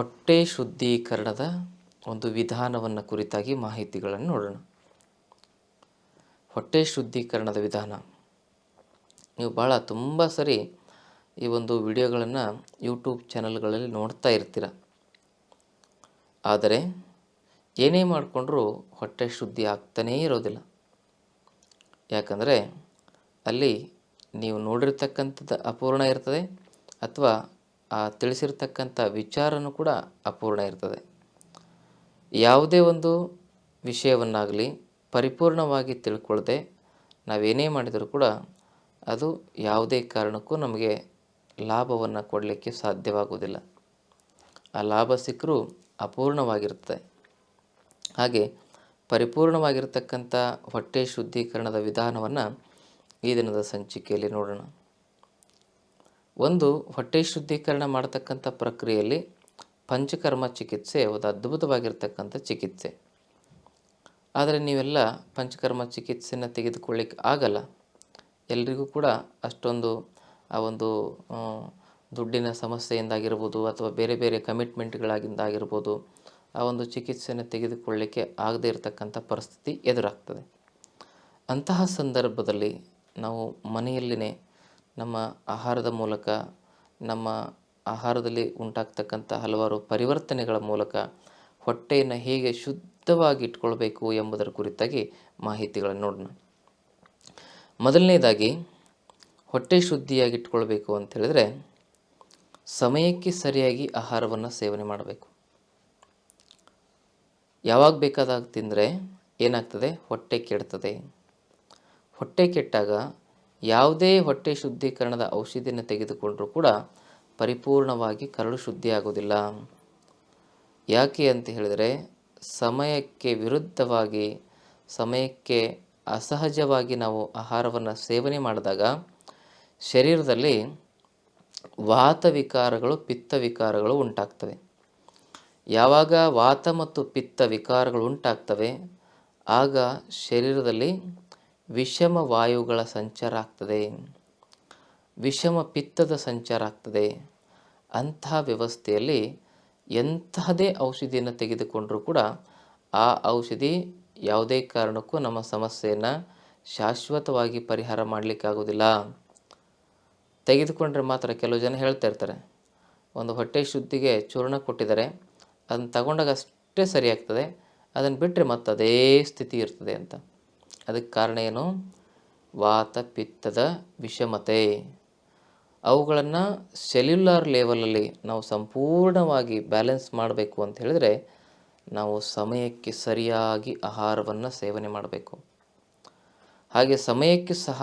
ಹೊಟ್ಟೆ ಶುದ್ಧೀಕರಣದ ಒಂದು ವಿಧಾನವನ್ನು ಕುರಿತಾಗಿ ಮಾಹಿತಿಗಳನ್ನು ನೋಡೋಣ. ಹೊಟ್ಟೆ ಶುದ್ಧೀಕರಣದ ವಿಧಾನ. ನೀವು ಭಾಳ ತುಂಬ ಸರಿ ಈ ಒಂದು ವಿಡಿಯೋಗಳನ್ನು ಯೂಟ್ಯೂಬ್ ಚಾನಲ್ಗಳಲ್ಲಿ ನೋಡ್ತಾ ಇರ್ತೀರ. ಆದರೆ ಏನೇ ಮಾಡಿಕೊಂಡ್ರೂ ಹೊಟ್ಟೆ ಶುದ್ಧಿ ಆಗ್ತಾನೇ ಇರೋದಿಲ್ಲ. ಯಾಕಂದರೆ ಅಲ್ಲಿ ನೀವು ನೋಡಿರ್ತಕ್ಕಂಥದ್ದು ಅಪೂರ್ಣ ಇರ್ತದೆ ಅಥವಾ ಆ ತಿಳಿಸಿರ್ತಕ್ಕಂಥ ವಿಚಾರನೂ ಕೂಡ ಅಪೂರ್ಣ ಇರ್ತದೆ. ಯಾವುದೇ ಒಂದು ವಿಷಯವನ್ನಾಗಲಿ ಪರಿಪೂರ್ಣವಾಗಿ ತಿಳ್ಕೊಳ್ಳದೆ ನಾವೇನೇ ಮಾಡಿದರೂ ಕೂಡ ಅದು ಯಾವುದೇ ಕಾರಣಕ್ಕೂ ನಮಗೆ ಲಾಭವನ್ನು ಕೊಡಲಿಕ್ಕೆ ಸಾಧ್ಯವಾಗುವುದಿಲ್ಲ. ಆ ಲಾಭ ಸಿಕ್ಕರೂ ಅಪೂರ್ಣವಾಗಿರ್ತದೆ. ಹಾಗೆ ಪರಿಪೂರ್ಣವಾಗಿರ್ತಕ್ಕಂಥ ಹೊಟ್ಟೆ ಶುದ್ಧೀಕರಣದ ವಿಧಾನವನ್ನು ಈ ದಿನದ ಸಂಚಿಕೆಯಲ್ಲಿ ನೋಡೋಣ. ಒಂದು ಹೊಟ್ಟೆ ಶುದ್ಧೀಕರಣ ಮಾಡತಕ್ಕಂಥ ಪ್ರಕ್ರಿಯೆಯಲ್ಲಿ ಪಂಚಕರ್ಮ ಚಿಕಿತ್ಸೆ ಒಂದು ಅದ್ಭುತವಾಗಿರ್ತಕ್ಕಂಥ ಚಿಕಿತ್ಸೆ. ಆದರೆ ನೀವೆಲ್ಲ ಪಂಚಕರ್ಮ ಚಿಕಿತ್ಸೆನ ತೆಗೆದುಕೊಳ್ಳಿಕ್ಕೆ ಆಗಲ್ಲ. ಎಲ್ರಿಗೂ ಕೂಡ ಅಷ್ಟೊಂದು ಆ ಒಂದು ದುಡ್ಡಿನ ಸಮಸ್ಯೆಯಿಂದಾಗಿರ್ಬೋದು ಅಥವಾ ಬೇರೆ ಬೇರೆ ಕಮಿಟ್ಮೆಂಟ್ಗಳಾಗಿಂದಾಗಿರ್ಬೋದು ಆ ಒಂದು ಚಿಕಿತ್ಸೆಯನ್ನು ತೆಗೆದುಕೊಳ್ಳಿಕ್ಕೆ ಆಗದೇ ಇರತಕ್ಕಂಥ ಪರಿಸ್ಥಿತಿ ಎದುರಾಗ್ತದೆ. ಅಂತಹ ಸಂದರ್ಭದಲ್ಲಿ ನಾವು ಮನೆಯಲ್ಲಿನೇ ನಮ್ಮ ಆಹಾರದ ಮೂಲಕ, ನಮ್ಮ ಆಹಾರದಲ್ಲಿ ಉಂಟಾಗ್ತಕ್ಕಂಥ ಹಲವಾರು ಪರಿವರ್ತನೆಗಳ ಮೂಲಕ ಹೊಟ್ಟೆಯನ್ನು ಹೇಗೆ ಶುದ್ಧವಾಗಿ ಇಟ್ಕೊಳ್ಬೇಕು ಎಂಬುದರ ಕುರಿತಾಗಿ ಮಾಹಿತಿಗಳನ್ನು ನೋಡೋಣ. ಮೊದಲನೇದಾಗಿ, ಹೊಟ್ಟೆ ಶುದ್ಧಿಯಾಗಿ ಇಟ್ಕೊಳ್ಬೇಕು ಅಂತ ಹೇಳಿದ್ರೆ ಸಮಯಕ್ಕೆ ಸರಿಯಾಗಿ ಆಹಾರವನ್ನು ಸೇವನೆ ಮಾಡಬೇಕು. ಯಾವಾಗ ಬೇಕಾದಾಗ ತಿಂದರೆ ಏನಾಗ್ತದೆ? ಹೊಟ್ಟೆ ಕೆಡ್ತದೆ. ಹೊಟ್ಟೆ ಕೆಟ್ಟಾಗ ಯಾವುದೇ ಹೊಟ್ಟೆ ಶುದ್ಧೀಕರಣದ ಔಷಧಿಯನ್ನು ತೆಗೆದುಕೊಂಡರೂ ಕೂಡ ಪರಿಪೂರ್ಣವಾಗಿ ಕರಳು ಶುದ್ಧಿಯಾಗೋದಿಲ್ಲ ಯಾಕೆ ಅಂತ ಹೇಳಿದರೆ, ಸಮಯಕ್ಕೆ ವಿರುದ್ಧವಾಗಿ, ಸಮಯಕ್ಕೆ ಅಸಹಜವಾಗಿ ನಾವು ಆಹಾರವನ್ನು ಸೇವನೆ ಮಾಡಿದಾಗ ಶರೀರದಲ್ಲಿ ವಾತ ವಿಕಾರಗಳು, ಪಿತ್ತ ವಿಕಾರಗಳು ಉಂಟಾಗ್ತವೆ. ಯಾವಾಗ ವಾತ ಮತ್ತು ಪಿತ್ತ ವಿಕಾರಗಳು ಉಂಟಾಗ್ತವೆ, ಆಗ ಶರೀರದಲ್ಲಿ ವಿಷಮ ವಾಯುಗಳ ಸಂಚಾರ ಆಗ್ತದೆ ವಿಷಮ ಪಿತ್ತದ ಸಂಚಾರ ಆಗ್ತದೆ ಅಂತಹ ವ್ಯವಸ್ಥೆಯಲ್ಲಿ ಎಂತಹದೇ ಔಷಧಿಯನ್ನು ತೆಗೆದುಕೊಂಡರೂ ಕೂಡ ಆ ಔಷಧಿ ಯಾವುದೇ ಕಾರಣಕ್ಕೂ ನಮ್ಮ ಸಮಸ್ಯೆಯನ್ನು ಶಾಶ್ವತವಾಗಿ ಪರಿಹಾರ ಮಾಡಲಿಕ್ಕಾಗೋದಿಲ್ಲ ತೆಗೆದುಕೊಂಡ್ರೆ ಮಾತ್ರ ಕೆಲವು ಜನ ಹೇಳ್ತಾ ಇರ್ತಾರೆ. ಒಂದು ಹೊಟ್ಟೆ ಶುದ್ಧಿಗೆ ಚೂರ್ಣ ಕೊಟ್ಟಿದ್ದಾರೆ. ಅದನ್ನು ತಗೊಂಡಾಗ ಅಷ್ಟೇ ಸರಿಯಾಗ್ತದೆ. ಅದನ್ನು ಬಿಟ್ಟರೆ ಮತ್ತೆ ಅದೇ ಸ್ಥಿತಿ ಇರ್ತದೆ ಅಂತ. ಅದಕ್ಕೆ ಕಾರಣ ಏನು? ವಾತ ಪಿತ್ತದ ವಿಷಮತೆ. ಅವುಗಳನ್ನು ಸೆಲ್ಯುಲಾರ್ ಲೆವೆಲಲ್ಲಿ ನಾವು ಸಂಪೂರ್ಣವಾಗಿ ಬ್ಯಾಲೆನ್ಸ್ ಮಾಡಬೇಕು ಅಂತ ಹೇಳಿದರೆ ನಾವು ಸಮಯಕ್ಕೆ ಸರಿಯಾಗಿ ಆಹಾರವನ್ನು ಸೇವನೆ ಮಾಡಬೇಕು. ಹಾಗೆ ಸಮಯಕ್ಕೆ ಸಹ,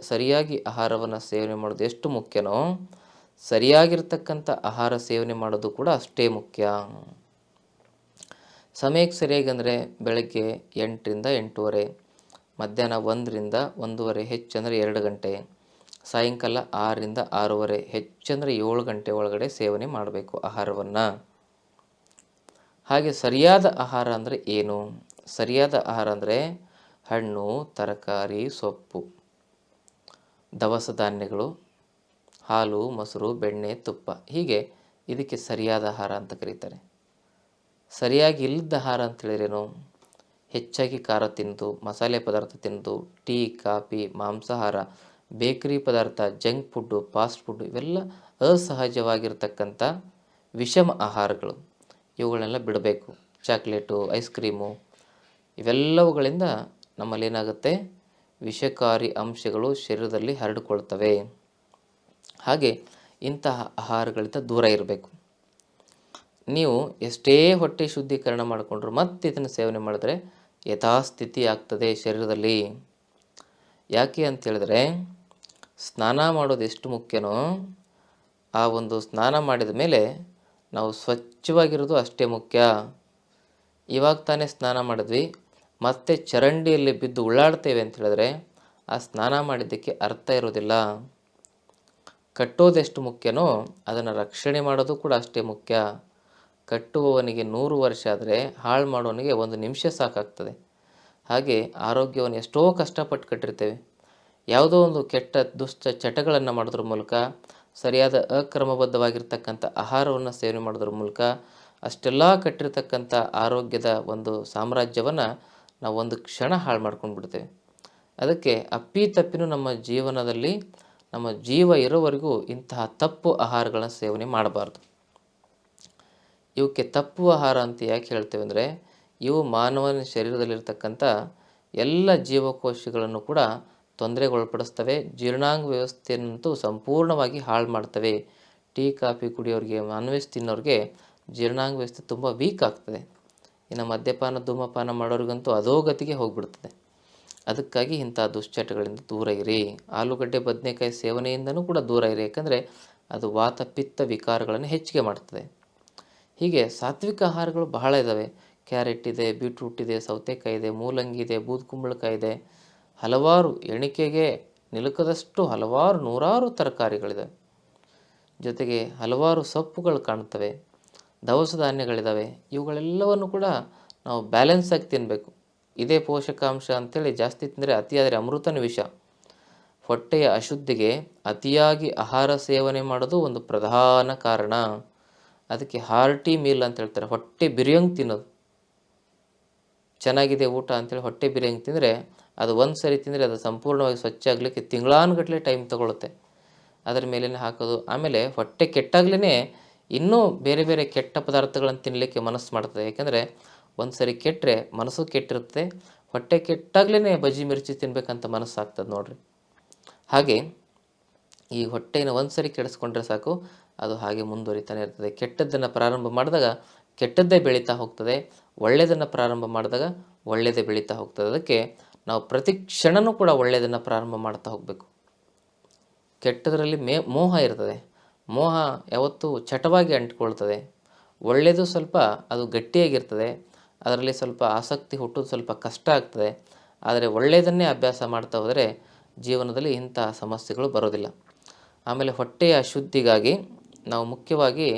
ಸರಿಯಾಗಿ ಆಹಾರವನ್ನು ಸೇವನೆ ಮಾಡೋದು ಎಷ್ಟು ಮುಖ್ಯನೋ, ಸರಿಯಾಗಿರ್ತಕ್ಕಂಥ ಆಹಾರ ಸೇವನೆ ಮಾಡೋದು ಕೂಡ ಅಷ್ಟೇ ಮುಖ್ಯ. ಸಮಯಕ್ಕೆ ಸರಿಯಾಗಿ ಅಂದರೆ ಬೆಳಗ್ಗೆ ಎಂಟರಿಂದ ಎಂಟೂವರೆ. ಮಧ್ಯಾಹ್ನ ಒಂದರಿಂದ ಒಂದೂವರೆ ಹೆಚ್ಚಂದರೆ ಎರಡು ಗಂಟೆ. ಸಾಯಂಕಾಲ ಆರರಿಂದ ಆರೂವರೆ ಹೆಚ್ಚಂದರೆ ಏಳು ಗಂಟೆ ಒಳಗಡೆ ಸೇವನೆ ಮಾಡಬೇಕು ಆಹಾರವನ್ನು. ಹಾಗೆ ಸರಿಯಾದ ಆಹಾರ ಅಂದರೆ ಏನು? ಸರಿಯಾದ ಆಹಾರ ಅಂದರೆ ಹಣ್ಣು, ತರಕಾರಿ, ಸೊಪ್ಪು, ದವಸ ಧಾನ್ಯಗಳು, ಹಾಲು, ಮೊಸರು, ಬೆಣ್ಣೆ, ತುಪ್ಪ. ಹೀಗೆ ಇದಕ್ಕೆ ಸರಿಯಾದ ಆಹಾರ ಅಂತ ಕರೀತಾರೆ. ಸರಿಯಾಗಿ ಇಲ್ಲದ ಆಹಾರ ಅಂತ ಹೇಳಿದ್ರೇನು ಹೆಚ್ಚಾಗಿ ಖಾರ ತಿಂದು, ಮಸಾಲೆ ಪದಾರ್ಥ ತಿಂದು, ಟೀ, ಕಾಫಿ, ಮಾಂಸಾಹಾರ, ಬೇಕರಿ ಪದಾರ್ಥ, ಜಂಕ್ ಫುಡ್ಡು ಫಾಸ್ಟ್ ಫುಡ್ಡು ಇವೆಲ್ಲ ಅಸಹಜವಾಗಿರ್ತಕ್ಕಂಥ ವಿಷಮ ಆಹಾರಗಳು. ಇವುಗಳನ್ನೆಲ್ಲ ಬಿಡಬೇಕು. ಚಾಕ್ಲೇಟು, ಐಸ್ ಕ್ರೀಮು ಇವೆಲ್ಲವುಗಳಿಂದ ನಮ್ಮಲ್ಲಿ ಏನಾಗುತ್ತೆ ವಿಷಕಾರಿ ಅಂಶಗಳು ಶರೀರದಲ್ಲಿ ಹರಡಿಕೊಳ್ತವೆ ಹಾಗೆ ಇಂತಹ ಆಹಾರಗಳಿಂದ ದೂರ ಇರಬೇಕು. ನೀವು ಎಷ್ಟೇ ಹೊಟ್ಟೆ ಶುದ್ಧೀಕರಣ ಮಾಡಿಕೊಂಡ್ರು ಮತ್ತೆ ಇದನ್ನು ಸೇವನೆ ಮಾಡಿದ್ರೆ ಯಥಾಸ್ಥಿತಿ ಆಗ್ತದೆ ಶರೀರದಲ್ಲಿ. ಯಾಕೆ ಅಂತ ಹೇಳಿದ್ರೆ, ಸ್ನಾನ ಮಾಡೋದು ಎಷ್ಟು ಮುಖ್ಯನೋ, ಆ ಒಂದು ಸ್ನಾನ ಮಾಡಿದ ಮೇಲೆ ನಾವು ಸ್ವಚ್ಛವಾಗಿರೋದು ಅಷ್ಟೇ ಮುಖ್ಯ. ಇವಾಗ ತಾನೇ ಸ್ನಾನ ಮಾಡಿದ್ವಿ, ಮತ್ತೆ ಚರಂಡಿಯಲ್ಲಿ ಬಿದ್ದು ಉಳ್ಳಾಡ್ತೇವೆ ಅಂತ ಹೇಳಿದ್ರೆ, ಆ ಸ್ನಾನ ಮಾಡಿದ್ದಕ್ಕೆ ಅರ್ಥ ಇರೋದಿಲ್ಲ. ಕಟ್ಟೋದೆಷ್ಟು ಮುಖ್ಯನೋ, ಅದನ್ನು ರಕ್ಷಣೆ ಮಾಡೋದು ಕೂಡ ಅಷ್ಟೇ ಮುಖ್ಯ. ಕಟ್ಟುವವನಿಗೆ ನೂರು ವರ್ಷ ಆದರೆ ಹಾಳು ಮಾಡೋನಿಗೆ ಒಂದು ನಿಮಿಷ ಸಾಕಾಗ್ತದೆ. ಹಾಗೆ ಆರೋಗ್ಯವನ್ನು ಎಷ್ಟೋ ಕಷ್ಟಪಟ್ಟು ಕಟ್ಟಿರ್ತೇವೆ. ಯಾವುದೋ ಒಂದು ಕೆಟ್ಟ, ದುಷ್ಟ ಚಟಗಳನ್ನು ಮಾಡೋದ್ರ ಮೂಲಕ, ಸರಿಯಾದ ಅಕ್ರಮಬದ್ಧವಾಗಿರ್ತಕ್ಕಂಥ ಆಹಾರವನ್ನು ಸೇವನೆ ಮಾಡೋದ್ರ ಮೂಲಕ ಅಷ್ಟೆಲ್ಲ ಕಟ್ಟಿರ್ತಕ್ಕಂಥ ಆರೋಗ್ಯದ ಒಂದು ಸಾಮ್ರಾಜ್ಯವನ್ನು ನಾವು ಒಂದು ಕ್ಷಣ ಹಾಳು ಮಾಡ್ಕೊಂಡು ಬಿಡ್ತೇವೆ. ಅದಕ್ಕೆ ಅಪ್ಪಿ ತಪ್ಪಿನೂ ನಮ್ಮ ಜೀವನದಲ್ಲಿ ನಮ್ಮ ಜೀವ ಇರೋವರೆಗೂ ಇಂತಹ ತಪ್ಪು ಆಹಾರಗಳನ್ನು ಸೇವನೆ ಮಾಡಬಾರ್ದು. ಇವಕ್ಕೆ ತಪ್ಪು ಆಹಾರ ಅಂತ ಯಾಕೆ ಹೇಳ್ತೇವೆ ಅಂದರೆ, ಇವು ಮಾನವನ ಶರೀರದಲ್ಲಿರ್ತಕ್ಕಂಥ ಎಲ್ಲ ಜೀವಕೋಶಗಳನ್ನು ಕೂಡ ತೊಂದರೆಗೊಳಪಡಿಸ್ತವೆ, ಜೀರ್ಣಾಂಗ ವ್ಯವಸ್ಥೆಯನ್ನಂತೂ ಸಂಪೂರ್ಣವಾಗಿ ಹಾಳು ಮಾಡ್ತವೆ. ಟೀ, ಕಾಫಿ ಕುಡಿಯೋರಿಗೆ ನಾನ್ ತಿನ್ನೋರಿಗೆ ಜೀರ್ಣಾಂಗ ವ್ಯವಸ್ಥೆ ತುಂಬ ವೀಕ್ ಆಗ್ತದೆ. ಇನ್ನು ಮದ್ಯಪಾನ, ಧೂಮಪಾನ ಮಾಡೋರಿಗಂತೂ ಅಧೋಗತಿಗೆ ಹೋಗ್ಬಿಡ್ತದೆ. ಅದಕ್ಕಾಗಿ ಇಂಥ ದುಶ್ಚಟಗಳಿಂದ ದೂರ ಇರಿ. ಆಲೂಗಡ್ಡೆ, ಬದನೆಕಾಯಿ ಸೇವನೆಯಿಂದನೂ ಕೂಡ ದೂರ ಇರಿ. ಯಾಕಂದರೆ ಅದು ವಾತ ಪಿತ್ತ ವಿಕಾರಗಳನ್ನು ಹೆಚ್ಚಿಗೆ ಮಾಡ್ತದೆ. ಹೀಗೆ ಸಾತ್ವಿಕ ಆಹಾರಗಳು ಬಹಳ ಇದ್ದಾವೆ ಕ್ಯಾರೆಟ್ ಇದೆ, ಬೀಟ್ರೂಟ್ ಇದೆ, ಸೌತೆಕಾಯಿ ಇದೆ, ಮೂಲಂಗಿ ಇದೆ ಬೂದ್ಕುಂಬಳಕಾಯಿ ಇದೆ. ಹಲವಾರು ಎಣಿಕೆಗೆ ನಿಲುಕದಷ್ಟು ಹಲವಾರು ನೂರಾರು ತರಕಾರಿಗಳಿದೆ. ಜೊತೆಗೆ ಹಲವಾರು ಸೊಪ್ಪುಗಳು ಕಾಣ್ತವೆ ದವಸ ಧಾನ್ಯಗಳಿದ್ದಾವೆ ಇವುಗಳೆಲ್ಲವನ್ನು ಕೂಡ ನಾವು ಬ್ಯಾಲೆನ್ಸ್ ಆಗಿ ತಿನ್ನಬೇಕು ಇದೇ ಪೋಷಕಾಂಶ ಅಂಥೇಳಿ ಜಾಸ್ತಿ ತಿಂದರೆ ಅತಿಯಾದರೆ ಅಮೃತನ ವಿಷ ಹೊಟ್ಟೆಯ ಅಶುದ್ಧಿಗೆ ಅತಿಯಾಗಿ ಆಹಾರ ಸೇವನೆ ಮಾಡೋದು ಒಂದು ಪ್ರಧಾನ ಕಾರಣ. ಅದಕ್ಕೆ ಹಾರ್ಟಿ ಮೀಲ್ ಅಂತ ಹೇಳ್ತಾರೆ. ಹೊಟ್ಟೆ ಬಿರಿಯಂಗೆ ತಿನ್ನೋದು. ಚೆನ್ನಾಗಿದೆ ಊಟ ಅಂತೇಳಿ ಹೊಟ್ಟೆ ಬಿರಿಯಂಗೆ ತಿಂದರೆ ಅದು ಒಂದು ಸರಿ ತಿಂದರೆ ಅದು ಸಂಪೂರ್ಣವಾಗಿ ಸ್ವಚ್ಛ ಆಗಲಿಕ್ಕೆ ತಿಂಗಳಾನುಗಟ್ಟಲೆ ಟೈಮ್ ತಗೊಳುತ್ತೆ. ಅದರ ಮೇಲೇ ಹಾಕೋದು. ಆಮೇಲೆ ಹೊಟ್ಟೆ ಕೆಟ್ಟಾಗ್ಲೇ ಇನ್ನೂ ಬೇರೆ ಬೇರೆ ಕೆಟ್ಟ ಪದಾರ್ಥಗಳನ್ನು ತಿನ್ನಲಿಕ್ಕೆ ಮನಸ್ಸು ಮಾಡ್ತದೆ. ಯಾಕೆಂದರೆ ಒಂದು ಸರಿ ಕೆಟ್ಟರೆ ಮನಸ್ಸು ಕೆಟ್ಟಿರುತ್ತೆ. ಹೊಟ್ಟೆ ಕೆಟ್ಟಾಗ್ಲೇ ಬಜ್ಜಿ ಮಿರ್ಚಿ ತಿನ್ನಬೇಕಂತ ಮನಸ್ಸು ಆಗ್ತದೆ ನೋಡ್ರಿ. ಹಾಗೆ ಈ ಹೊಟ್ಟೆನ ಒಂದು ಸರಿ ಕೆಡಿಸ್ಕೊಂಡ್ರೆ ಸಾಕು. ಅದು ಹಾಗೆ ಮುಂದುವರಿತಾನೆ ಇರ್ತದೆ. ಕೆಟ್ಟದ್ದನ್ನು ಪ್ರಾರಂಭ ಮಾಡಿದಾಗ ಕೆಟ್ಟದ್ದೇ ಬೆಳೀತಾ ಹೋಗ್ತದೆ. ಒಳ್ಳೆಯದನ್ನು ಪ್ರಾರಂಭ ಮಾಡಿದಾಗ ಒಳ್ಳೆಯದೇ ಬೆಳೀತಾ ಹೋಗ್ತದೆ. ಅದಕ್ಕೆ ನಾವು ಪ್ರತಿ ಕ್ಷಣನೂ ಕೂಡ ಒಳ್ಳೆಯದನ್ನು ಪ್ರಾರಂಭ ಮಾಡ್ತಾ ಹೋಗಬೇಕು. ಕೆಟ್ಟದರಲ್ಲಿ ಮೇ, ಮೋಹ ಇರ್ತದೆ. ಮೋಹ ಯಾವತ್ತೂ ಚಟವಾಗಿ ಅಂಟ್ಕೊಳ್ತದೆ. ಒಳ್ಳೆಯದು ಸ್ವಲ್ಪ ಅದು ಗಟ್ಟಿಯಾಗಿರ್ತದೆ. ಅದರಲ್ಲಿ ಸ್ವಲ್ಪ ಆಸಕ್ತಿ ಹುಟ್ಟೋದು ಸ್ವಲ್ಪ ಕಷ್ಟ ಆಗ್ತದೆ. ಆದರೆ ಒಳ್ಳೆಯದನ್ನೇ ಅಭ್ಯಾಸ ಮಾಡ್ತಾ ಹೋದರೆ ಜೀವನದಲ್ಲಿ ಇಂಥ ಸಮಸ್ಯೆಗಳು ಬರೋದಿಲ್ಲ. ಆಮೇಲೆ ಹೊಟ್ಟೆಯ ಅಶುದ್ಧಿಗಾಗಿ ನಾವು ಮುಖ್ಯವಾಗಿ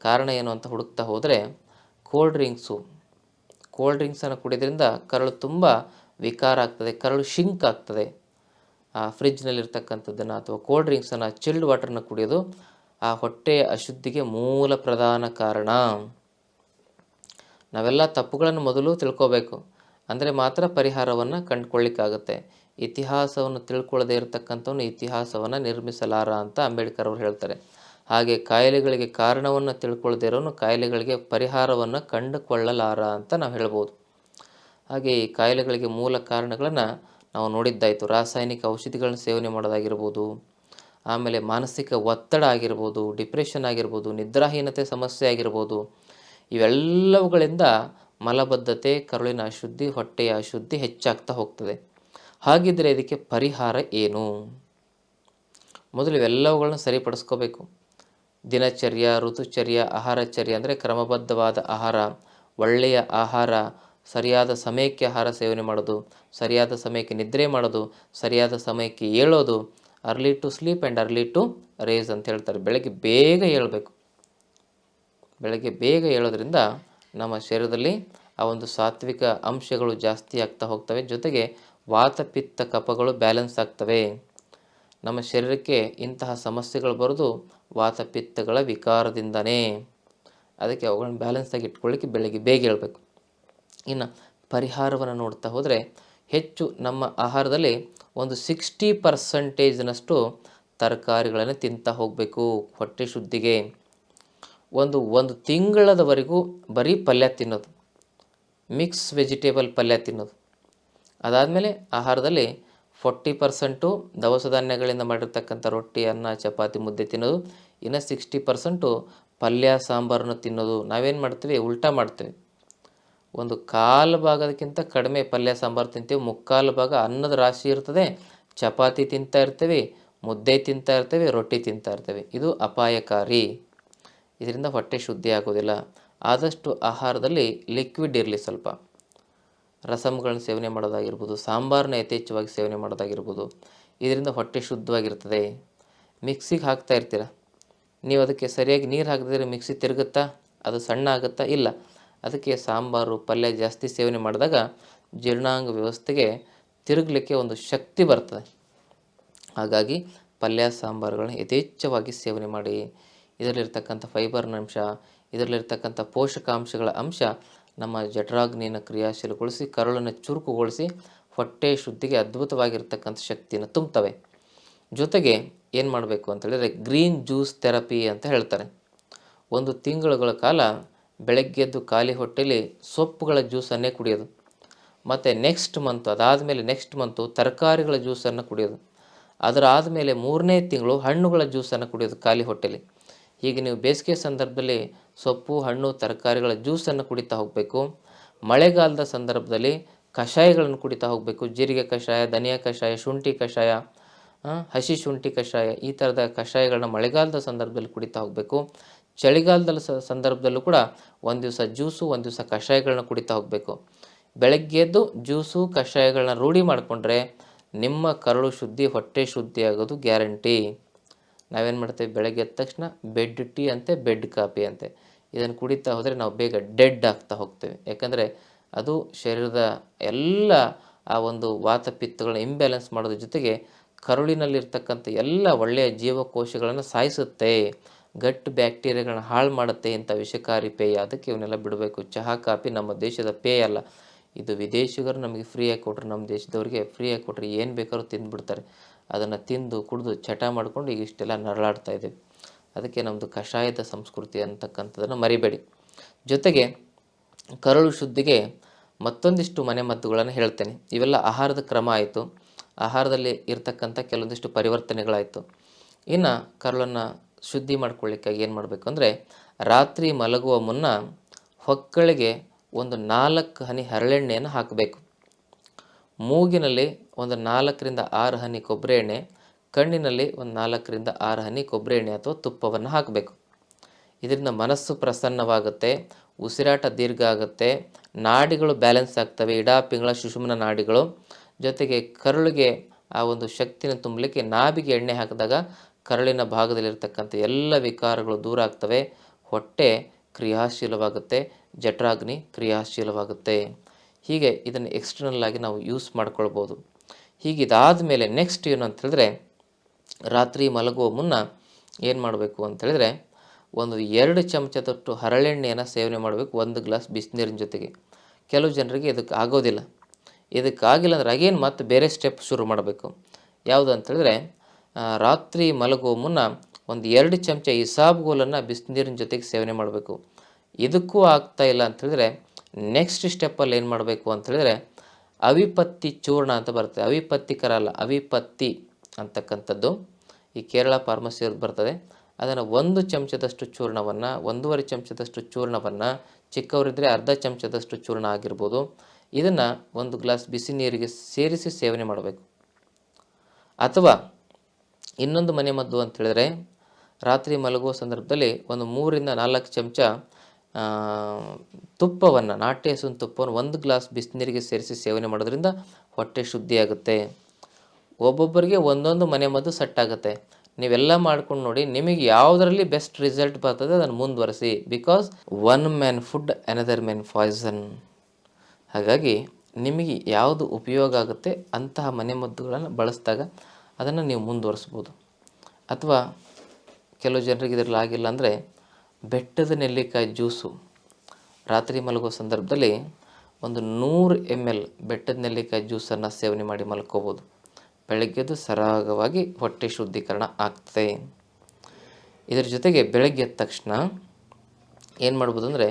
ಕಾರಣ ಏನು ಅಂತ ಹುಡುಕ್ತಾ ಹೋದರೆ ಕೋಲ್ಡ್ ಡ್ರಿಂಕ್ಸು ಕೋಲ್ಡ್ ಡ್ರಿಂಕ್ಸನ್ನು ಕುಡಿಯೋದ್ರಿಂದ ಕರಳು ತುಂಬ ವಿಕಾರ ಆಗ್ತದೆ, ಕರಳು ಶಿಂಕ್ ಆಗ್ತದೆ. ಆ ಫ್ರಿಜ್ನಲ್ಲಿರ್ತಕ್ಕಂಥದ್ದನ್ನು ಅಥವಾ ಕೋಲ್ಡ್ ಡ್ರಿಂಕ್ಸನ್ನು ಚಿಲ್ಡ್ ವಾಟರ್ನ ಕುಡಿಯೋದು ಆ ಹೊಟ್ಟೆಯ ಅಶುದ್ಧಿಗೆ ಮೂಲ ಪ್ರಧಾನ ಕಾರಣ. ನಾವೆಲ್ಲ ತಪ್ಪುಗಳನ್ನು ಮೊದಲು ತಿಳ್ಕೋಬೇಕು. ಅಂದರೆ ಮಾತ್ರ ಪರಿಹಾರವನ್ನು ಕಂಡುಕೊಳ್ಳಿಕ್ಕಾಗುತ್ತೆ. ಇತಿಹಾಸವನ್ನು ತಿಳ್ಕೊಳ್ಳದೇ ಇರತಕ್ಕಂಥವನು ಇತಿಹಾಸವನ್ನು ನಿರ್ಮಿಸಲಾರ ಅಂತ ಅಂಬೇಡ್ಕರ್ ಅವರು ಹೇಳ್ತಾರೆ. ಹಾಗೆ ಕಾಯಿಲೆಗಳಿಗೆ ಕಾರಣವನ್ನು ತಿಳ್ಕೊಳ್ಳದೆ ಇರೋನು ಕಾಯಿಲೆಗಳಿಗೆ ಪರಿಹಾರವನ್ನು ಕಂಡುಕೊಳ್ಳಲಾರ ಅಂತ ನಾವು ಹೇಳ್ಬೋದು. ಹಾಗೆ ಈ ಕಾಯಿಲೆಗಳಿಗೆ ಮೂಲ ಕಾರಣಗಳನ್ನು ನಾವು ನೋಡಿದ್ದಾಯಿತು. ರಾಸಾಯನಿಕ ಔಷಧಿಗಳನ್ನ ಸೇವನೆ ಮಾಡೋದಾಗಿರ್ಬೋದು, ಆಮೇಲೆ ಮಾನಸಿಕ ಒತ್ತಡ ಆಗಿರ್ಬೋದು, ಡಿಪ್ರೆಷನ್ ಆಗಿರ್ಬೋದು, ನಿದ್ರಾಹೀನತೆ ಸಮಸ್ಯೆ ಆಗಿರ್ಬೋದು, ಇವೆಲ್ಲವುಗಳಿಂದ ಮಲಬದ್ಧತೆ, ಕರುಳಿನ ಅಶುದ್ಧಿ, ಹೊಟ್ಟೆಯ ಅಶುದ್ಧಿ ಹೆಚ್ಚಾಗ್ತಾ ಹೋಗ್ತದೆ. ಹಾಗಿದ್ದರೆ ಇದಕ್ಕೆ ಪರಿಹಾರ ಏನು? ಮೊದಲು ಇವೆಲ್ಲವುಗಳನ್ನ ಸರಿಪಡಿಸ್ಕೋಬೇಕು. ದಿನಚರ್ಯ, ಋತುಚರ್ಯ, ಆಹಾರಚರ್ಯ ಅಂದರೆ ಕ್ರಮಬದ್ಧವಾದ ಆಹಾರ, ಒಳ್ಳೆಯ ಆಹಾರ, ಸರಿಯಾದ ಸಮಯಕ್ಕೆ ಆಹಾರ ಸೇವನೆ ಮಾಡೋದು, ಸರಿಯಾದ ಸಮಯಕ್ಕೆ ನಿದ್ರೆ ಮಾಡೋದು, ಸರಿಯಾದ ಸಮಯಕ್ಕೆ ಏಳೋದು early to sleep and early to rise ಅಂತ ಹೇಳ್ತಾರೆ. ಬೆಳಗ್ಗೆ ಬೇಗ ಏಳಬೇಕು. ಬೆಳಗ್ಗೆ ಬೇಗ ಏಳೋದ್ರಿಂದ ನಮ್ಮ ಶರೀರದಲ್ಲಿ ಆ ಒಂದು ಸಾತ್ವಿಕ ಅಂಶಗಳು ಜಾಸ್ತಿ ಆಗ್ತಾ ಹೋಗ್ತವೆ. ಜೊತೆಗೆ ವಾತ ಪಿತ್ತ ಕಫಗಳು ಬ್ಯಾಲೆನ್ಸ್ ಆಗ್ತವೆ. ನಮ್ಮ ಶರೀರಕ್ಕೆ ಇಂತಹ ಸಮಸ್ಯೆಗಳು ಬರೋದು ವಾತಪಿತ್ತಗಳ ವಿಕಾರದಿಂದನೇ. ಅದಕ್ಕೆ ಅವುಗಳನ್ನ ಬ್ಯಾಲೆನ್ಸಾಗಿ ಇಟ್ಕೊಳ್ಳಿಕ್ಕೆ ಬೆಳಗ್ಗೆ ಬೇಗ ಹೇಳಬೇಕು ಇನ್ನು ಪರಿಹಾರವನ್ನು ನೋಡ್ತಾ ಹೋದರೆ ಹೆಚ್ಚು ನಮ್ಮ ಆಹಾರದಲ್ಲಿ ಒಂದು ಸಿಕ್ಸ್ಟಿ ಪರ್ಸೆಂಟೇಜ್ನಷ್ಟು ತರಕಾರಿಗಳನ್ನು ತಿಂತಾ ಹೋಗಬೇಕು ಹೊಟ್ಟೆ ಶುದ್ಧಿಗೆ. ಒಂದು ಒಂದು ತಿಂಗಳದವರೆಗೂ ಬರೀ ಪಲ್ಯ ತಿನ್ನೋದು. ಮಿಕ್ಸ್ ವೆಜಿಟೇಬಲ್ ಪಲ್ಯ ತಿನ್ನೋದು. ಅದಾದಮೇಲೆ ಆಹಾರದಲ್ಲಿ ಫೋರ್ಟಿ ಪರ್ಸೆಂಟು ದವಸ ಧಾನ್ಯಗಳಿಂದ ಮಾಡಿರ್ತಕ್ಕಂಥ ರೊಟ್ಟಿ, ಅನ್ನ, ಚಪಾತಿ, ಮುದ್ದೆ ತಿನ್ನೋದು. ಇನ್ನು ಸಿಕ್ಸ್ಟಿ ಪರ್ಸೆಂಟು ಪಲ್ಯ, ಸಾಂಬಾರನ್ನು ತಿನ್ನೋದು. ನಾವೇನು ಮಾಡ್ತೀವಿ? ಉಲ್ಟಾ ಮಾಡ್ತೀವಿ. ಒಂದು ಕಾಲು ಭಾಗದಕ್ಕಿಂತ ಕಡಿಮೆ ಪಲ್ಯ, ಸಾಂಬಾರು ತಿಂತೀವಿ. ಮುಕ್ಕಾಲು ಭಾಗ ಅನ್ನದ ರಾಶಿ ಇರ್ತದೆ. ಚಪಾತಿ ತಿಂತಾ ಇರ್ತೀವಿ, ಮುದ್ದೆ ತಿಂತಾ ಇರ್ತೀವಿ, ರೊಟ್ಟಿ ತಿಂತಾ ಇರ್ತೀವಿ. ಇದು ಅಪಾಯಕಾರಿ. ಇದರಿಂದ ಹೊಟ್ಟೆ ಶುದ್ಧಿ ಆಗೋದಿಲ್ಲ. ಆದಷ್ಟು ಆಹಾರದಲ್ಲಿ ಲಿಕ್ವಿಡ್ ಇರಲಿ ಸ್ವಲ್ಪ. ರಸಮ್ಗಳನ್ನ ಸೇವನೆ ಮಾಡೋದಾಗಿರ್ಬೋದು, ಸಾಂಬಾರನ್ನ ಯಥೇಚ್ಛವಾಗಿ ಸೇವನೆ ಮಾಡೋದಾಗಿರ್ಬೋದು, ಇದರಿಂದ ಹೊಟ್ಟೆ ಶುದ್ಧವಾಗಿರ್ತದೆ. ಮಿಕ್ಸಿಗೆ ಹಾಕ್ತಾ ಇರ್ತೀರ? ನೀವು ಅದಕ್ಕೆ ಸರಿಯಾಗಿ ನೀರು ಹಾಕಿದ್ರೆ ಮಿಕ್ಸಿ ತಿರುಗುತ್ತಾ? ಅದು ಸಣ್ಣ ಆಗುತ್ತಾ? ಇಲ್ಲ. ಅದಕ್ಕೆ ಸಾಂಬಾರು, ಪಲ್ಯ ಜಾಸ್ತಿ ಸೇವನೆ ಮಾಡಿದಾಗ ಜೀರ್ಣಾಂಗ ವ್ಯವಸ್ಥೆಗೆ ತಿರುಗಲಿಕ್ಕೆ ಒಂದು ಶಕ್ತಿ ಬರ್ತದೆ. ಹಾಗಾಗಿ ಪಲ್ಯ, ಸಾಂಬಾರುಗಳನ್ನ ಯಥೇಚ್ಛವಾಗಿ ಸೇವನೆ ಮಾಡಿ. ಇದರಲ್ಲಿರ್ತಕ್ಕಂಥ ಫೈಬರ್ನ ಅಂಶ, ಇದರಲ್ಲಿರ್ತಕ್ಕಂಥ ಪೋಷಕಾಂಶಗಳ ಅಂಶ ನಮ್ಮ ಜಠರಾಗ್ನಿಯನ್ನು ಕ್ರಿಯಾಶೀಲಗೊಳಿಸಿ, ಕರುಳನ್ನು ಚುರುಕುಗೊಳಿಸಿ, ಹೊಟ್ಟೆ ಶುದ್ಧಿಗೆ ಅದ್ಭುತವಾಗಿರ್ತಕ್ಕಂಥ ಶಕ್ತಿಯನ್ನು ತುಂಬುತ್ತವೆ. ಜೊತೆಗೆ ಏನು ಮಾಡಬೇಕು ಅಂತ ಹೇಳಿದ್ರೆ, ಗ್ರೀನ್ ಜ್ಯೂಸ್ ಥೆರಪಿ ಅಂತ ಹೇಳ್ತಾರೆ. ಒಂದು ತಿಂಗಳುಗಳ ಕಾಲ ಬೆಳಗ್ಗೆದ್ದು ಖಾಲಿ ಹೊಟ್ಟೆಯಲ್ಲಿ ಸೊಪ್ಪುಗಳ ಜ್ಯೂಸನ್ನೇ ಕುಡಿಯೋದು. ಮತ್ತು ನೆಕ್ಸ್ಟ್ ಮಂತು, ಅದಾದಮೇಲೆ ನೆಕ್ಸ್ಟ್ ಮಂತು ತರಕಾರಿಗಳ ಜ್ಯೂಸನ್ನು ಕುಡಿಯೋದು. ಅದರ ಆದಮೇಲೆ ಮೂರನೇ ತಿಂಗಳು ಹಣ್ಣುಗಳ ಜ್ಯೂಸನ್ನು ಕುಡಿಯೋದು ಖಾಲಿ ಹೊಟ್ಟೆಲಿ. ಹೀಗೆ ನೀವು ಬೇಸಿಗೆ ಸಂದರ್ಭದಲ್ಲಿ ಸೊಪ್ಪು, ಹಣ್ಣು, ತರಕಾರಿಗಳ ಜ್ಯೂಸನ್ನು ಕುಡಿತಾ ಹೋಗಬೇಕು. ಮಳೆಗಾಲದ ಸಂದರ್ಭದಲ್ಲಿ ಕಷಾಯಗಳನ್ನು ಕುಡಿತಾ ಹೋಗಬೇಕು. ಜೀರಿಗೆ ಕಷಾಯ, ಧನಿಯಾ ಕಷಾಯ, ಶುಂಠಿ ಕಷಾಯ ಹಸಿ ಶುಂಠಿ ಕಷಾಯ ಈ ಥರದ ಕಷಾಯಗಳನ್ನ ಮಳೆಗಾಲದ ಸಂದರ್ಭದಲ್ಲಿ ಕುಡಿತಾ ಹೋಗಬೇಕು. ಚಳಿಗಾಲದ ಸಂದರ್ಭದಲ್ಲೂ ಕೂಡ ಒಂದು ದಿವಸ ಜ್ಯೂಸು ಒಂದು ದಿವಸ ಕಷಾಯಗಳನ್ನ ಕುಡಿತಾ ಹೋಗಬೇಕು. ಬೆಳಗ್ಗೆದ್ದು ಜ್ಯೂಸು ಕಷಾಯಗಳನ್ನ ರೂಢಿ ಮಾಡಿಕೊಂಡ್ರೆ ನಿಮ್ಮ ಕರಳು ಶುದ್ಧಿ, ಹೊಟ್ಟೆ ಶುದ್ಧಿ ಆಗೋದು ಗ್ಯಾರಂಟಿ. ನಾವೇನು ಮಾಡ್ತೇವೆ? ಬೆಳಗ್ಗೆ ಎದ್ದ ತಕ್ಷಣ ಬೆಡ್ ಟೀ ಅಂತೆ ಬೆಡ್ ಕಾಫಿ ಅಂತೆ. ಇದನ್ನು ಕುಡಿತಾ ಹೋದರೆ ನಾವು ಬೇಗ ಡೆಡ್ ಆಗ್ತಾ ಹೋಗ್ತೇವೆ. ಯಾಕಂದರೆ ಅದು ಶರೀರದ ಎಲ್ಲ ಆ ಒಂದು ವಾತಪಿತ್ತಗಳನ್ನ ಇಂಬ್ಯಾಲೆನ್ಸ್ ಮಾಡೋದ್ರ ಜೊತೆಗೆ ಕರುಳಿನಲ್ಲಿರ್ತಕ್ಕಂಥ ಎಲ್ಲ ಒಳ್ಳೆಯ ಜೀವಕೋಶಗಳನ್ನು ಸಾಯಿಸುತ್ತೆ. ಗಟ್ ಬ್ಯಾಕ್ಟೀರಿಯಾಗಳನ್ನ ಹಾಳು ಮಾಡುತ್ತೆ ಇಂಥ ವಿಷಕಾರಿ ಪೇಯ. ಅದಕ್ಕೆ ಇವನ್ನೆಲ್ಲ ಬಿಡಬೇಕು. ಚಹಾ, ಕಾಫಿ ನಮ್ಮ ದೇಶದ ಪೇಯ ಅಲ್ಲ. ಇದು ವಿದೇಶಿಗರು ನಮಗೆ ಫ್ರೀಯಾಗಿ ಕೊಟ್ಟರೆ ನಮ್ಮ ದೇಶದವರಿಗೆ ಫ್ರೀಯಾಗಿ ಕೊಟ್ಟರೆ ಏನು ಬೇಕಾದ್ರೂ ತಿಂದುಬಿಡ್ತಾರೆ. ಅದನ್ನು ತಿಂದು, ಕುಡಿದು, ಚಟ ಮಾಡಿಕೊಂಡು ಇಷ್ಟೆಲ್ಲ ನರಳಾಡ್ತಾ ಇದ್ದೀವಿ. ಅದಕ್ಕೆ ನಮ್ಮದು ಕಷಾಯದ ಸಂಸ್ಕೃತಿ ಅಂತಕ್ಕಂಥದ್ದನ್ನು ಮರಿಬೇಡಿ. ಜೊತೆಗೆ ಕರಳು ಶುದ್ಧಿಗೆ ಮತ್ತೊಂದಿಷ್ಟು ಮನೆಮದ್ದುಗಳನ್ನು ಹೇಳ್ತೇನೆ. ಇವೆಲ್ಲ ಆಹಾರದ ಕ್ರಮ ಆಯಿತು. ಆಹಾರದಲ್ಲಿ ಇರತಕ್ಕಂಥ ಕೆಲವೊಂದಿಷ್ಟು ಪರಿವರ್ತನೆಗಳಾಯಿತು. ಇನ್ನು ಕರುಳನ್ನು ಶುದ್ಧಿ ಮಾಡ್ಕೊಳ್ಳಿಕ್ಕಾಗಿ ಏನು ಮಾಡಬೇಕು ಅಂದರೆ, ರಾತ್ರಿ ಮಲಗುವ ಮುನ್ನ ಹೊಕ್ಕಳಿಗೆ ಒಂದು ನಾಲ್ಕು ಹನಿ ಹರಳೆಣ್ಣೆಯನ್ನು ಹಾಕಬೇಕು. ಮೂಗಿನಲ್ಲಿ ಒಂದು ನಾಲ್ಕರಿಂದ ಆರು ಹನಿ ಕೊಬ್ಬರಿ ಎಣ್ಣೆ, ಕಣ್ಣಿನಲ್ಲಿ ಒಂದು ನಾಲ್ಕರಿಂದ ಆರು ಹನಿ ಕೊಬ್ಬರಿ ಎಣ್ಣೆ ಅಥವಾ ತುಪ್ಪವನ್ನು ಹಾಕಬೇಕು. ಇದರಿಂದ ಮನಸ್ಸು ಪ್ರಸನ್ನವಾಗುತ್ತೆ, ಉಸಿರಾಟ ದೀರ್ಘ ಆಗುತ್ತೆ, ನಾಡಿಗಳು ಬ್ಯಾಲೆನ್ಸ್ ಆಗ್ತವೆ, ಇಡಾ, ಪಿಂಗಳ ಸುಷುಮ್ನ ನಾಡಿಗಳು. ಜೊತೆಗೆ ಕರುಳಿಗೆ ಆ ಒಂದು ಶಕ್ತಿನ ತುಂಬಲಿಕ್ಕೆ ನಾಭಿಗೆ ಎಣ್ಣೆ ಹಾಕಿದಾಗ ಕರುಳಿನ ಭಾಗದಲ್ಲಿರ್ತಕ್ಕಂಥ ಎಲ್ಲ ವಿಕಾರಗಳು ದೂರ ಆಗ್ತವೆ. ಹೊಟ್ಟೆ ಕ್ರಿಯಾಶೀಲವಾಗುತ್ತೆ, ಜಠರಾಗ್ನಿ ಕ್ರಿಯಾಶೀಲವಾಗುತ್ತೆ. ಹೀಗೆ ಇದನ್ನು ಎಕ್ಸ್ಟರ್ನಲ್ ಆಗಿ ನಾವು ಯೂಸ್ ಮಾಡ್ಕೊಳ್ಬೋದು. ಹೀಗೆ ಇದಾದ ಮೇಲೆ ನೆಕ್ಸ್ಟ್ ಏನು ಅಂತ ಹೇಳಿದ್ರೆ, ರಾತ್ರಿ ಮಲಗುವ ಮುನ್ನ ಏನು ಮಾಡಬೇಕು ಅಂತ ಹೇಳಿದ್ರೆ, ಒಂದು ಎರಡು ಚಮಚದಷ್ಟು ಹರಳೆಣ್ಣೆಯನ್ನು ಸೇವನೆ ಮಾಡಬೇಕು, ಒಂದು ಗ್ಲಾಸ್ ಬಿಸಿನೀರಿನ ಜೊತೆಗೆ. ಕೆಲವು ಜನರಿಗೆ ಇದಕ್ಕೆ ಆಗೋದಿಲ್ಲ. ಇದಕ್ಕಾಗಿಲ್ಲ ಅಂದ್ರೆ ಅಗೇನು ಮತ್ತೆ ಬೇರೆ ಸ್ಟೆಪ್ ಶುರು ಮಾಡಬೇಕು. ಯಾವುದು ಅಂತೇಳಿದ್ರೆ ರಾತ್ರಿ ಮಲಗುವ ಮುನ್ನ ಒಂದು ಎರಡು ಚಮಚ ಇಸಾಬ್ಗೋಲನ್ನು ಬಿಸಿನೀರಿನ ಜೊತೆಗೆ ಸೇವನೆ ಮಾಡಬೇಕು. ಇದಕ್ಕೂ ಆಗ್ತಾಯಿಲ್ಲ ಇಲ್ಲ ಅಂತ ಹೇಳಿದ್ರೆ ನೆಕ್ಸ್ಟ್ ಸ್ಟೆಪ್ಪಲ್ಲಿ ಏನು ಮಾಡಬೇಕು ಅಂತ ಹೇಳಿದ್ರೆ, ಅವಿಪತ್ತಿ ಚೂರ್ಣ ಅಂತ ಬರುತ್ತೆ. ಅವಿಪತ್ತಿಕರ ಅಲ್ಲ ಅವಿಪತ್ತಿ ಅಂತಕ್ಕಂಥದ್ದು ಈ ಕೇರಳ ಫಾರ್ಮಸಿಯವ್ರದ್ದು ಬರ್ತದೆ. ಅದನ್ನು ಒಂದು ಚಮಚದಷ್ಟು ಚೂರ್ಣವನ್ನು, ಒಂದೂವರೆ ಚಮಚದಷ್ಟು ಚೂರ್ಣವನ್ನು ಚಿಕ್ಕವರಿದ್ದರೆ ಅರ್ಧ ಚಮಚದಷ್ಟು ಚೂರ್ಣ ಆಗಿರ್ಬೋದು. ಇದನ್ನು ಒಂದು ಗ್ಲಾಸ್ ಬಿಸಿ ನೀರಿಗೆ ಸೇರಿಸಿ ಸೇವನೆ ಮಾಡಬೇಕು. ಅಥವಾ ಇನ್ನೊಂದು ಮನೆ ಮದ್ದು ಅಂತ ಹೇಳಿದ್ರೆ, ರಾತ್ರಿ ಮಲಗುವ ಸಂದರ್ಭದಲ್ಲಿ ಒಂದು ಮೂರಿಂದ ನಾಲ್ಕು ಚಮಚ ತುಪ್ಪವನ್ನು, ನಾಟಿ ಹಸುವಿನ ತುಪ್ಪವನ್ನು ಒಂದು ಗ್ಲಾಸ್ ಬಿಸಿನೀರಿಗೆ ಸೇರಿಸಿ ಸೇವನೆ ಮಾಡೋದ್ರಿಂದ ಹೊಟ್ಟೆ ಶುದ್ಧಿಯಾಗುತ್ತೆ. ಒಬ್ಬೊಬ್ಬರಿಗೆ ಒಂದೊಂದು ಮನೆ ಮದ್ದು ಆಗುತ್ತೆ. ನೀವೆಲ್ಲ ಮಾಡ್ಕೊಂಡು ನೋಡಿ, ನಿಮಗೆ ಯಾವುದರಲ್ಲಿ ಬೆಸ್ಟ್ ರಿಸಲ್ಟ್ ಬರ್ತದೆ ಅದನ್ನು ಮುಂದುವರಿಸಿ. Because one man food another man poison ಹಾಗಾಗಿ ನಿಮಗೆ ಯಾವುದು ಉಪಯೋಗ ಆಗುತ್ತೆ ಅಂತಹ ಮನೆಮದ್ದುಗಳನ್ನು ಬಳಸಿದಾಗ ಅದನ್ನು ನೀವು ಮುಂದುವರಿಸ್ಬೋದು. ಅಥವಾ ಕೆಲವು ಜನರಿಗೆ ಇದರಲ್ಲಿ ಆಗಿಲ್ಲ ಅಂದರೆ ಬೆಟ್ಟದ ನೆಲ್ಲಿಕಾಯಿ ಜ್ಯೂಸು. ರಾತ್ರಿ ಮಲಗುವ ಸಂದರ್ಭದಲ್ಲಿ ಒಂದು ನೂರು ಎಂ ಎಲ್ ಬೆಟ್ಟದ ನೆಲ್ಲಿಕಾಯಿ ಜ್ಯೂಸನ್ನು ಸೇವನೆ ಮಾಡಿ ಮಲ್ಕೋಬೋದು. ಬೆಳಗ್ಗೆದು ಸರಾಗವಾಗಿ ಹೊಟ್ಟೆ ಶುದ್ಧೀಕರಣ ಆಗ್ತದೆ. ಇದರ ಜೊತೆಗೆ ಬೆಳಗ್ಗೆ ಎದ್ದ ತಕ್ಷಣ ಏನು ಮಾಡ್ಬೋದು ಅಂದರೆ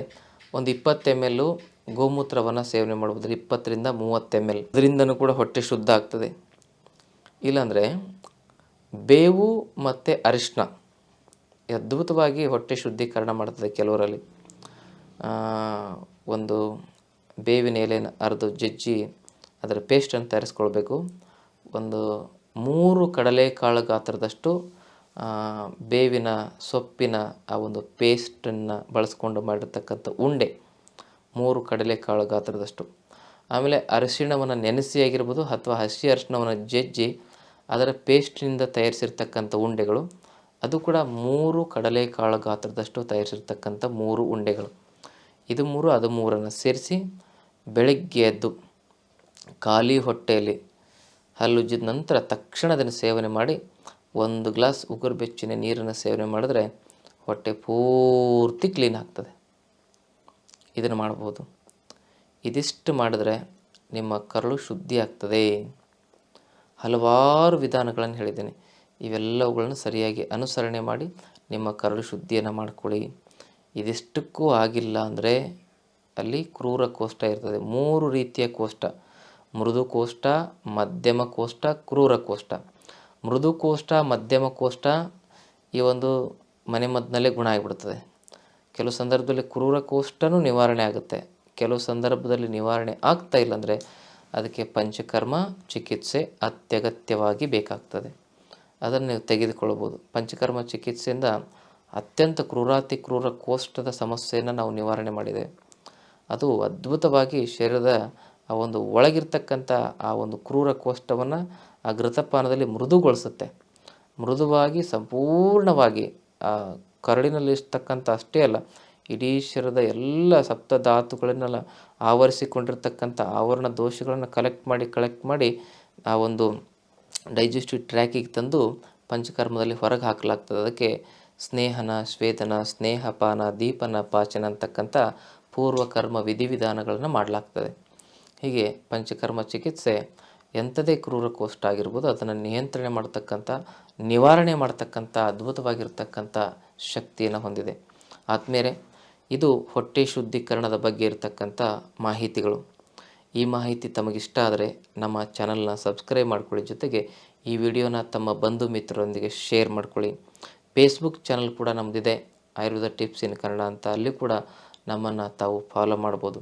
ಒಂದು ಇಪ್ಪತ್ತು ಎಂ ಎಲ್ಲು ಗೋಮೂತ್ರವನ್ನು ಸೇವನೆ ಮಾಡ್ಬೋದು ಇಪ್ಪತ್ತರಿಂದ ಮೂವತ್ತು ಎಂ ಎಲ್ ಅದರಿಂದನೂ ಕೂಡ ಹೊಟ್ಟೆ ಶುದ್ಧ ಆಗ್ತದೆ. ಇಲ್ಲಾಂದರೆ ಬೇವು ಮತ್ತು ಅರಿಶಿನ ಅದ್ಭುತವಾಗಿ ಹೊಟ್ಟೆ ಶುದ್ಧೀಕರಣ ಮಾಡ್ತದೆ ಕೆಲವರಲ್ಲಿ. ಒಂದು ಬೇವಿನ ಎಲೆನ ಅರ್ದು ಜಜ್ಜಿ ಅದರ ಪೇಸ್ಟನ್ನು ತಯಾರಿಸ್ಕೊಳ್ಬೇಕು. ಒಂದು ಮೂರು ಕಡಲೆಕಾಳು ಗಾತ್ರದಷ್ಟು ಬೇವಿನ ಸೊಪ್ಪಿನ ಆ ಒಂದು ಪೇಸ್ಟನ್ನು ಬಳಸ್ಕೊಂಡು ಮಾಡಿರ್ತಕ್ಕಂಥ ಉಂಡೆ ಮೂರು ಕಡಲೆಕಾಳು ಗಾತ್ರದಷ್ಟು. ಆಮೇಲೆ ಅರಿಶಿಣವನ್ನು ನೆನೆಸಿ ಆಗಿರ್ಬೋದು ಅಥವಾ ಹಸಿ ಅರಿಶಿಣವನ್ನು ಜಜ್ಜಿ ಅದರ ಪೇಸ್ಟಿನಿಂದ ತಯಾರಿಸಿರ್ತಕ್ಕಂಥ ಉಂಡೆಗಳು. ಅದು ಕೂಡ ಮೂರು ಕಡಲೆಕಾಳು ಗಾತ್ರದಷ್ಟು ತಯಾರಿಸಿರ್ತಕ್ಕಂಥ ಮೂರು ಉಂಡೆಗಳು. ಇದು ಮೂರು, ಅದು ಮೂರನ್ನು ಸೇರಿಸಿ ಬೆಳಗ್ಗೆ ಎದ್ದು ಖಾಲಿ ಹೊಟ್ಟೆಯಲ್ಲಿ ಹಲ್ಲುಜ್ಜಿದ ನಂತರ ತಕ್ಷಣ ಅದನ್ನು ಸೇವನೆ ಮಾಡಿ ಒಂದು ಗ್ಲಾಸ್ ಉಗುರು ಬೆಚ್ಚಿನ ನೀರನ್ನು ಸೇವನೆ ಮಾಡಿದ್ರೆ ಹೊಟ್ಟೆ ಪೂರ್ತಿ ಕ್ಲೀನ್ ಆಗ್ತದೆ. ಇದನ್ನು ಮಾಡ್ಬೋದು ಇದಿಷ್ಟು ಮಾಡಿದ್ರೆ ನಿಮ್ಮ ಕರಳು ಶುದ್ಧಿ ಆಗ್ತದೆ ಹಲವಾರು ವಿಧಾನಗಳನ್ನು ಹೇಳಿದ್ದೀನಿ. ಇವೆಲ್ಲವುಗಳನ್ನು ಸರಿಯಾಗಿ ಅನುಸರಣೆ ಮಾಡಿ ನಿಮ್ಮ ಕರಳು ಶುದ್ಧಿಯನ್ನು ಮಾಡಿಕೊಳ್ಳಿ. ಇದಿಷ್ಟಕ್ಕೂ ಆಗಿಲ್ಲ ಅಂದರೆ ಅಲ್ಲಿ ಕ್ರೂರ ಕೋಷ್ಠ ಇರ್ತದೆ. ಮೂರು ರೀತಿಯ ಕೋಷ್ಠ ಮೃದು ಕೋಷ್ಠ ಮಧ್ಯಮ ಕೋಷ್ಠ ಕ್ರೂರ ಕೋಷ್ಠ ಮೃದು ಕೋಷ್ಠ ಮಧ್ಯಮ ಕೋಷ್ಠ ಈ ಒಂದು ಮನೆಮದ್ದಿನಲ್ಲೇ ಗುಣ ಆಗಿಬಿಡ್ತದೆ. ಕೆಲವು ಸಂದರ್ಭದಲ್ಲಿ ಕ್ರೂರ ಕೋಷ್ಠನೂ ನಿವಾರಣೆ ಆಗುತ್ತೆ. ಕೆಲವು ಸಂದರ್ಭದಲ್ಲಿ ನಿವಾರಣೆ ಆಗ್ತಾ ಇಲ್ಲ ಅಂದರೆ ಅದಕ್ಕೆ ಪಂಚಕರ್ಮ, ಚಿಕಿತ್ಸೆ ಅತ್ಯಗತ್ಯವಾಗಿ ಬೇಕಾಗ್ತದೆ. ಅದನ್ನು ನೀವು ತೆಗೆದುಕೊಳ್ಬೋದು ಪಂಚಕರ್ಮ ಚಿಕಿತ್ಸೆಯಿಂದ ಅತ್ಯಂತ ಕ್ರೂರಾತಿ ಕ್ರೂರ ಕೋಷ್ಠದ ಸಮಸ್ಯೆಯನ್ನು ನಾವು ನಿವಾರಣೆ ಮಾಡಿದೆ. ಅದು ಅದ್ಭುತವಾಗಿ ಶರೀರದ ಆ ಒಂದು ಒಳಗಿರ್ತಕ್ಕಂಥ ಆ ಒಂದು ಕ್ರೂರ ಕೋಷ್ಠವನ್ನು ಆ ಘೃತಪಾನದಲ್ಲಿ ಮೃದುಗೊಳಿಸುತ್ತೆ. ಮೃದುವಾಗಿ ಸಂಪೂರ್ಣವಾಗಿ ಆ ಕರಡಿನಲ್ಲಿರ್ತಕ್ಕಂಥ ಅಷ್ಟೇ ಅಲ್ಲ, ಇಡೀ ಶರೀರದ ಎಲ್ಲ ಸಪ್ತಧಾತುಗಳನ್ನೆಲ್ಲ ಆವರಿಸಿಕೊಂಡಿರ್ತಕ್ಕಂಥ ಆವರಣ ದೋಷಗಳನ್ನು ಕಲೆಕ್ಟ್ ಮಾಡಿ ಕಲೆಕ್ಟ್ ಮಾಡಿ ಆ ಒಂದು ಡೈಜೆಸ್ಟಿವ್ ಟ್ರ್ಯಾಕಿಗೆ ತಂದು ಪಂಚಕರ್ಮದಲ್ಲಿ ಹೊರಗೆ ಹಾಕಲಾಗ್ತದೆ. ಅದಕ್ಕೆ ಸ್ನೇಹನ ಸ್ವೇದನ ಸ್ನೇಹಪಾನ, ದೀಪನ, ಪಾಚನ ಅಂತಕ್ಕಂಥ ಪೂರ್ವಕರ್ಮ ವಿಧಿವಿಧಾನಗಳನ್ನು ಮಾಡಲಾಗ್ತದೆ. ಹೀಗೆ ಪಂಚಕರ್ಮ ಚಿಕಿತ್ಸೆ ಎಂಥದೇ ಕ್ರೂರ ಕೋಷ್ಠ ಆಗಿರ್ಬೋದು, ಅದನ್ನು ನಿಯಂತ್ರಣೆ ಮಾಡ್ತಕ್ಕಂಥ, ನಿವಾರಣೆ ಮಾಡ್ತಕ್ಕಂಥ, ಅದ್ಭುತವಾಗಿರ್ತಕ್ಕಂಥ ಶಕ್ತಿಯನ್ನು ಹೊಂದಿದೆ. ಆದಮೇಲೆ ಇದು ಹೊಟ್ಟೆ ಶುದ್ಧೀಕರಣದ ಬಗ್ಗೆ ಇರತಕ್ಕಂಥ ಮಾಹಿತಿಗಳು. ಈ ಮಾಹಿತಿ ತಮಗಿಷ್ಟ ಆದರೆ ನಮ್ಮ ಚಾನಲ್ನ ಸಬ್ಸ್ಕ್ರೈಬ್ ಮಾಡ್ಕೊಳ್ಳಿ ಜೊತೆಗೆ ಈ ವಿಡಿಯೋನ ತಮ್ಮ ಬಂಧು ಮಿತ್ರರೊಂದಿಗೆ ಶೇರ್ ಮಾಡ್ಕೊಳ್ಳಿ. ಫೇಸ್ಬುಕ್ ಚಾನಲ್ ಕೂಡ ನಮ್ಮದಿದೆ ಆಯುರ್ವೇದ ಟಿಪ್ಸ್ ಇನ್ ಕನ್ನಡ ಅಂತ ಅಲ್ಲಿ ಕೂಡ ನಮ್ಮನ್ನು ತಾವು ಫಾಲೋ ಮಾಡ್ಬೋದು.